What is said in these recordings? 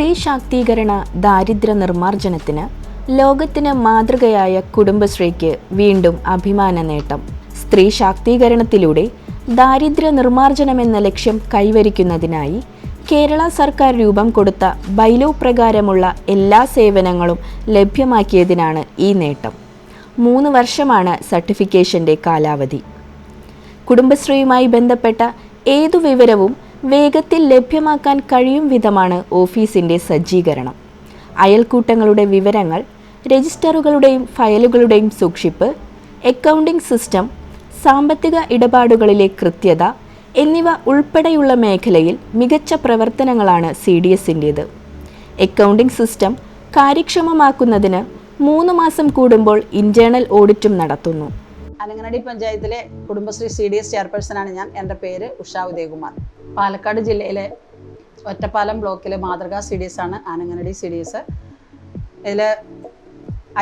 ശാക്തീകരണ ദാരിദ്ര്യ നിർമ്മാർജനത്തിന് ലോകത്തിന് മാതൃകയായ കുടുംബശ്രീക്ക് വീണ്ടും അഭിമാന നേട്ടം. സ്ത്രീ ശാക്തീകരണത്തിലൂടെ ദാരിദ്ര്യ നിർമ്മാർജനം എന്ന ലക്ഷ്യം കൈവരിക്കുന്നതിനായി കേരള സർക്കാർ രൂപം കൊടുത്ത ബൈലോ പ്രകാരമുള്ള എല്ലാ സേവനങ്ങളും ലഭ്യമാക്കിയതിനാണ് ഈ നേട്ടം. മൂന്ന് വർഷമാണ് സർട്ടിഫിക്കേഷന്റെ കാലാവധി. കുടുംബശ്രീയുമായി ബന്ധപ്പെട്ട ഏതു വിവരവും വേഗത്തിൽ ലഭ്യമാക്കാൻ കഴിയും വിധമാണ് ഓഫീസിന്റെ സജ്ജീകരണം. അയൽക്കൂട്ടങ്ങളുടെ വിവരങ്ങൾ രജിസ്റ്ററുകളുടെയും ഫയലുകളുടെയും സൂക്ഷിപ്പ് അക്കൗണ്ടിംഗ് സിസ്റ്റം സാമ്പത്തിക ഇടപാടുകളിലെ കൃത്യത എന്നിവ ഉൾപ്പെടെയുള്ള മേഖലയിൽ മികച്ച പ്രവർത്തനങ്ങളാണ് സി ഡി എസിന്റേത് അക്കൗണ്ടിംഗ് സിസ്റ്റം കാര്യക്ഷമമാക്കുന്നതിന് മൂന്ന് മാസം കൂടുമ്പോൾ ഇന്റേണൽ ഓഡിറ്റും നടത്തുന്നു. അനങ്ങനടി പഞ്ചായത്തിലെ കുടുംബശ്രീ സി ഡി എസ് ചെയർപേഴ്സണാണ് ഞാൻ. എന്റെ പേര് ഉഷ ഉദയകുമാർ. പാലക്കാട് ജില്ലയിലെ ഒറ്റപ്പാലം ബ്ലോക്കിലെ മാതൃകാ സി ഡി എസ് ആണ് ആനങ്ങനടി സി ഡി എസ് ഇതിൽ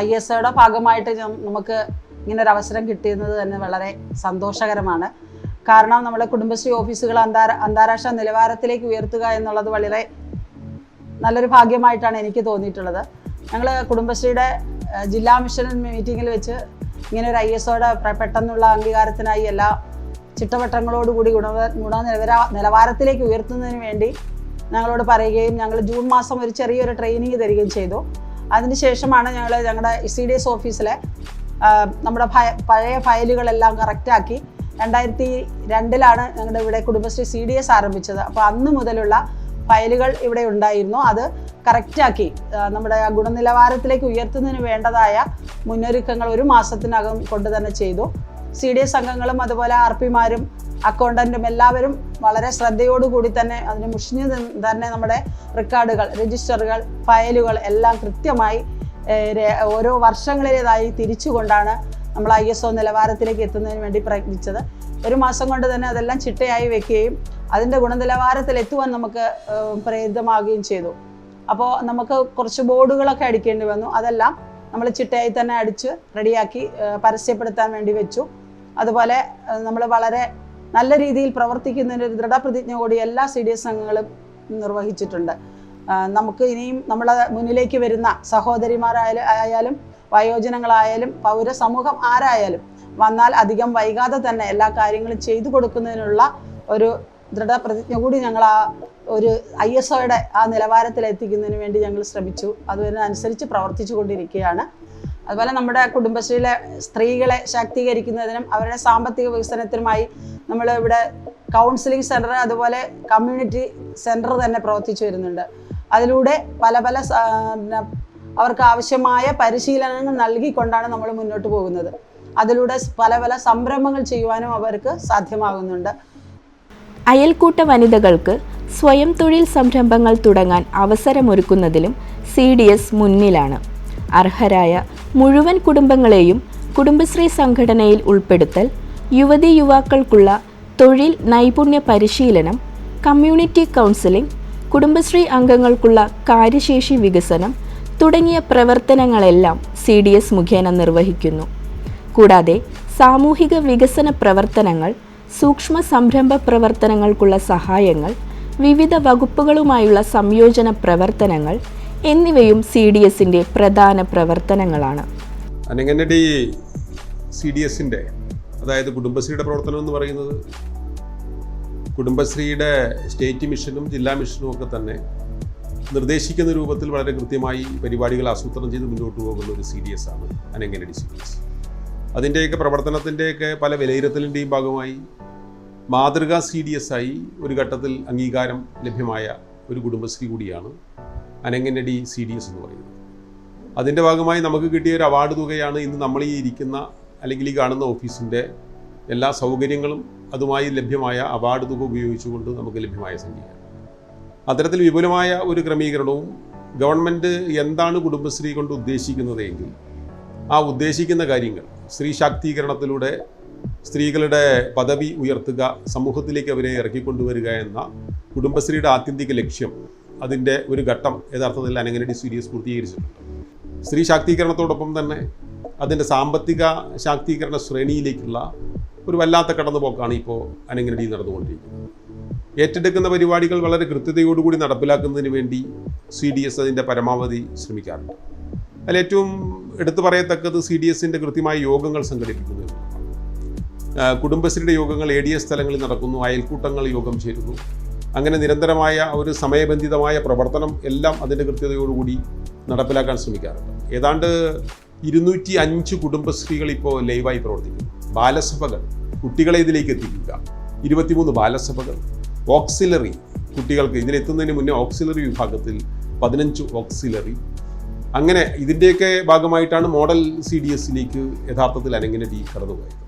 ഐ എസ് ഒയുടെ ഭാഗമായിട്ട് നമുക്ക് ഇങ്ങനെ ഒരു അവസരം കിട്ടിയിരുന്നത് തന്നെ വളരെ സന്തോഷകരമാണ്. കാരണം നമ്മുടെ കുടുംബശ്രീ ഓഫീസുകൾ അന്താരാ അന്താരാഷ്ട്ര നിലവാരത്തിലേക്ക് ഉയർത്തുക എന്നുള്ളത് വളരെ നല്ലൊരു ഭാഗ്യമായിട്ടാണ് എനിക്ക് തോന്നിയിട്ടുള്ളത്. ഞങ്ങൾ കുടുംബശ്രീയുടെ ജില്ലാ മിഷൻ മീറ്റിങ്ങിൽ വെച്ച് ഇങ്ങനെ ഒരു ഐ എസ് ഒയുടെ പെട്ടെന്നുള്ള അംഗീകാരത്തിനായി എല്ലാ ചിട്ടവട്ടങ്ങളോടുകൂടി ഗുണ ഗുണനിലവാര നിലവാരത്തിലേക്ക് ഉയർത്തുന്നതിന് വേണ്ടി ഞങ്ങളോട് പറയുകയും ഞങ്ങൾ ജൂൺ മാസം ഒരു ചെറിയൊരു ട്രെയിനിങ് തരികയും ചെയ്തു. അതിനുശേഷമാണ് ഞങ്ങൾ ഞങ്ങളുടെ സി ഡി എസ് ഓഫീസിലെ നമ്മുടെ പഴയ ഫയലുകളെല്ലാം കറക്റ്റാക്കി. രണ്ടായിരത്തി രണ്ടിലാണ് ഞങ്ങളുടെ ഇവിടെ കുടുംബശ്രീ സി ഡി എസ് ആരംഭിച്ചത്. അപ്പോൾ അന്ന് മുതലുള്ള ഫയലുകൾ ഇവിടെ ഉണ്ടായിരുന്നു. അത് കറക്റ്റാക്കി നമ്മുടെ ഗുണനിലവാരത്തിലേക്ക് ഉയർത്തുന്നതിന് വേണ്ടതായ മുന്നൊരുക്കങ്ങൾ ഒരു മാസത്തിനകം കൊണ്ട് തന്നെ ചെയ്തു. സി ഡി എസ് അംഗങ്ങളും അതുപോലെ ആർ പിമാരും അക്കൗണ്ടന്റും എല്ലാവരും വളരെ ശ്രദ്ധയോടുകൂടി തന്നെ അതിന് മുഷിഞ്ഞ് തന്നെ നമ്മുടെ റെക്കോർഡുകൾ രജിസ്റ്ററുകൾ ഫയലുകൾ എല്ലാം കൃത്യമായി ഓരോ വർഷങ്ങളിലേതായി തിരിച്ചുകൊണ്ടാണ് നമ്മൾ ഐ എസ് ഒ നിലവാരത്തിലേക്ക് എത്തുന്നതിന് വേണ്ടി പ്രയത്നിച്ചത്. ഒരു മാസം കൊണ്ട് തന്നെ അതെല്ലാം ചിട്ടയായി വെക്കുകയും അതിന്റെ ഗുണനിലവാരത്തിൽ എത്തുവാൻ നമുക്ക് പ്രേരിതമാകുകയും ചെയ്തു. അപ്പോൾ നമുക്ക് കുറച്ച് ബോർഡുകളൊക്കെ അടിക്കേണ്ടി വന്നു. അതെല്ലാം നമ്മൾ ചിട്ടയായി തന്നെ അടിച്ച് റെഡിയാക്കി പരസ്യപ്പെടുത്താൻ വേണ്ടി വെച്ചു. അതുപോലെ നമ്മൾ വളരെ നല്ല രീതിയിൽ പ്രവർത്തിക്കുന്നതിന് ഒരു ദൃഢപ്രതിജ്ഞ കൂടി എല്ലാ സി ഡി എസ് അംഗങ്ങളും നിർവഹിച്ചിട്ടുണ്ട്. നമുക്ക് ഇനിയും നമ്മളെ മുന്നിലേക്ക് വരുന്ന സഹോദരിമാരായാലും ആയാലും വയോജനങ്ങളായാലും പൗരസമൂഹം ആരായാലും വന്നാൽ അധികം വൈകാതെ തന്നെ എല്ലാ കാര്യങ്ങളും ചെയ്തു കൊടുക്കുന്നതിനുള്ള ഒരു ദൃഢപ്രതിജ്ഞ കൂടി ഞങ്ങൾ ആ ഒരു ഐ എസ് ഒയുടെ ആ നിലവാരത്തിൽ എത്തിക്കുന്നതിന് വേണ്ടി ഞങ്ങൾ ശ്രമിച്ചു. അതിനനുസരിച്ച് പ്രവർത്തിച്ചു കൊണ്ടിരിക്കുകയാണ്. അതുപോലെ നമ്മുടെ കുടുംബശ്രീയിലെ സ്ത്രീകളെ ശാക്തീകരിക്കുന്നതിനും അവരുടെ സാമ്പത്തിക വികസനത്തിനുമായി നമ്മൾ ഇവിടെ കൗൺസിലിംഗ് സെന്റർ അതുപോലെ കമ്മ്യൂണിറ്റി സെന്റർ തന്നെ പ്രവർത്തിച്ചു വരുന്നുണ്ട്. അതിലൂടെ പല പല അവർക്ക് ആവശ്യമായ പരിശീലനങ്ങൾ നൽകിക്കൊണ്ടാണ് നമ്മൾ മുന്നോട്ട് പോകുന്നത്. അതിലൂടെ പല പല സംരംഭങ്ങൾ ചെയ്യുവാനും അവർക്ക് സാധ്യമാകുന്നുണ്ട്. അയൽക്കൂട്ട വനിതകൾക്ക് സ്വയം തൊഴിൽ സംരംഭങ്ങൾ തുടങ്ങാൻ അവസരമൊരുക്കുന്നതിലും സി ഡി എസ് മുന്നിലാണ്. അർഹരായ മുഴുവൻ കുടുംബങ്ങളെയും കുടുംബശ്രീ സംഘടനയിൽ ഉൾപ്പെടുത്തൽ യുവതി യുവാക്കൾക്കുള്ള തൊഴിൽ നൈപുണ്യ പരിശീലനം കമ്മ്യൂണിറ്റി കൗൺസിലിംഗ് കുടുംബശ്രീ അംഗങ്ങൾക്കുള്ള കാര്യശേഷി വികസനം തുടങ്ങിയ പ്രവർത്തനങ്ങളെല്ലാം സി ഡി എസ് മുഖേന നിർവഹിക്കുന്നു. കൂടാതെ സാമൂഹിക വികസന പ്രവർത്തനങ്ങൾ സൂക്ഷ്മ സംരംഭ പ്രവർത്തനങ്ങൾക്കുള്ള സഹായങ്ങൾ വിവിധ വകുപ്പുകളുമായുള്ള സംയോജന പ്രവർത്തനങ്ങൾ എന്നിവയും സി ഡി എസിന്റെ പ്രധാന പ്രവർത്തനങ്ങളാണ്. അനങ്ങനടി സി ഡി എസിന്റെ അതായത് കുടുംബശ്രീയുടെ പ്രവർത്തനം എന്ന് പറയുന്നത് കുടുംബശ്രീയുടെ സ്റ്റേറ്റ് മിഷനും ജില്ലാ മിഷനും ഒക്കെ തന്നെ നിർദ്ദേശിക്കുന്ന രൂപത്തിൽ വളരെ കൃത്യമായി പരിപാടികൾ ആസൂത്രണം ചെയ്ത് മുന്നോട്ട് പോകുന്ന ഒരു സി ഡി എസ് ആണ് അനങ്ങനടി സി ഡി എസ്. അതിന്റെയൊക്കെ പ്രവർത്തനത്തിന്റെയൊക്കെ പല വിലയിരുത്തലിന്റെയും ഭാഗമായി മാതൃകാ സി ഡി എസ് ആയി ഒരു ഘട്ടത്തിൽ അംഗീകാരം ലഭ്യമായ ഒരു കുടുംബശ്രീ കൂടിയാണ് അനങ്ങനടി സി ഡി എസ് എന്ന് പറയുന്നത്. അതിന്റെ ഭാഗമായി നമുക്ക് കിട്ടിയ ഒരു അവാർഡ് തുകയാണ് ഇന്ന് നമ്മൾ ഈ ഇരിക്കുന്ന അല്ലെങ്കിൽ ഈ കാണുന്ന ഓഫീസിന്റെ എല്ലാ സൗകര്യങ്ങളും അതുമായി ലഭ്യമായ അവാർഡ് തുക ഉപയോഗിച്ചുകൊണ്ട് നമുക്ക് ലഭ്യമായ സംഖ്യയാണ് അത്തരത്തിൽ വിപുലമായ ഒരു ക്രമീകരണവും ഗവൺമെന്റ് എന്താണ് കുടുംബശ്രീ കൊണ്ട് ഉദ്ദേശിക്കുന്നത് എങ്കിൽ ആ ഉദ്ദേശിക്കുന്ന കാര്യങ്ങൾ സ്ത്രീ ശാക്തീകരണത്തിലൂടെ സ്ത്രീകളുടെ പദവി ഉയർത്തുക സമൂഹത്തിലേക്ക് അവരെ ഇറക്കിക്കൊണ്ടുവരിക എന്ന കുടുംബശ്രീയുടെ ആത്യന്തിക ലക്ഷ്യം അതിന്റെ ഒരു ഘട്ടം യഥാർത്ഥത്തിൽ അനങ്ങനടി സീരിയസ് പൂർത്തീകരിച്ചിട്ടുണ്ട്. സ്ത്രീ ശാക്തീകരണത്തോടൊപ്പം തന്നെ അതിന്റെ സാമ്പത്തിക ശാക്തീകരണ ശ്രേണിയിലേക്കുള്ള ഒരു വല്ലാത്ത കടന്നുപോക്കാണ് ഇപ്പോൾ അനങ്ങനടി നടന്നുകൊണ്ടിരിക്കുന്നത്. ഏറ്റെടുക്കുന്ന പരിപാടികൾ വളരെ കൃത്യതയോടുകൂടി നടപ്പിലാക്കുന്നതിന് വേണ്ടി സി ഡി എസ് അതിന്റെ പരമാവധി ശ്രമിക്കാറുണ്ട്. അതിൽ ഏറ്റവും എടുത്തു പറയത്തക്കത് സി ഡി എസിന്റെ കൃത്യമായ യോഗങ്ങൾ സംഘടിപ്പിക്കുന്നത് കുടുംബശ്രീയുടെ യോഗങ്ങൾ എ ഡി എസ് സ്ഥലങ്ങളിൽ നടക്കുന്നു അയൽക്കൂട്ടങ്ങൾ യോഗം ചേരുന്നു. അങ്ങനെ നിരന്തരമായ ഒരു സമയബന്ധിതമായ പ്രവർത്തനം എല്ലാം അതിന്റെ കൃത്യതയോടുകൂടി നടപ്പിലാക്കാൻ ശ്രമിക്കാറുണ്ട്. ഏതാണ്ട് ഇരുന്നൂറ്റി അഞ്ച് കുടുംബശ്രീകൾ ഇപ്പോൾ ലൈവായി പ്രവർത്തിക്കുന്നു. ബാലസഭകൾ കുട്ടികളെ ഇതിലേക്ക് എത്തിക്കുക. ഇരുപത്തിമൂന്ന് ബാലസഭകൾ ഓക്സിലറി കുട്ടികൾക്ക് ഇതിലെത്തുന്നതിന് മുന്നേ ഓക്സിലറി വിഭാഗത്തിൽ പതിനഞ്ച് ഓക്സിലറി അങ്ങനെ ഇതിന്റെയൊക്കെ ഭാഗമായിട്ടാണ് മോഡൽ സി ഡി എസിലേക്ക് യഥാർത്ഥത്തിൽ അനങ്ങനെ ഡി കടന്നുപോയത്.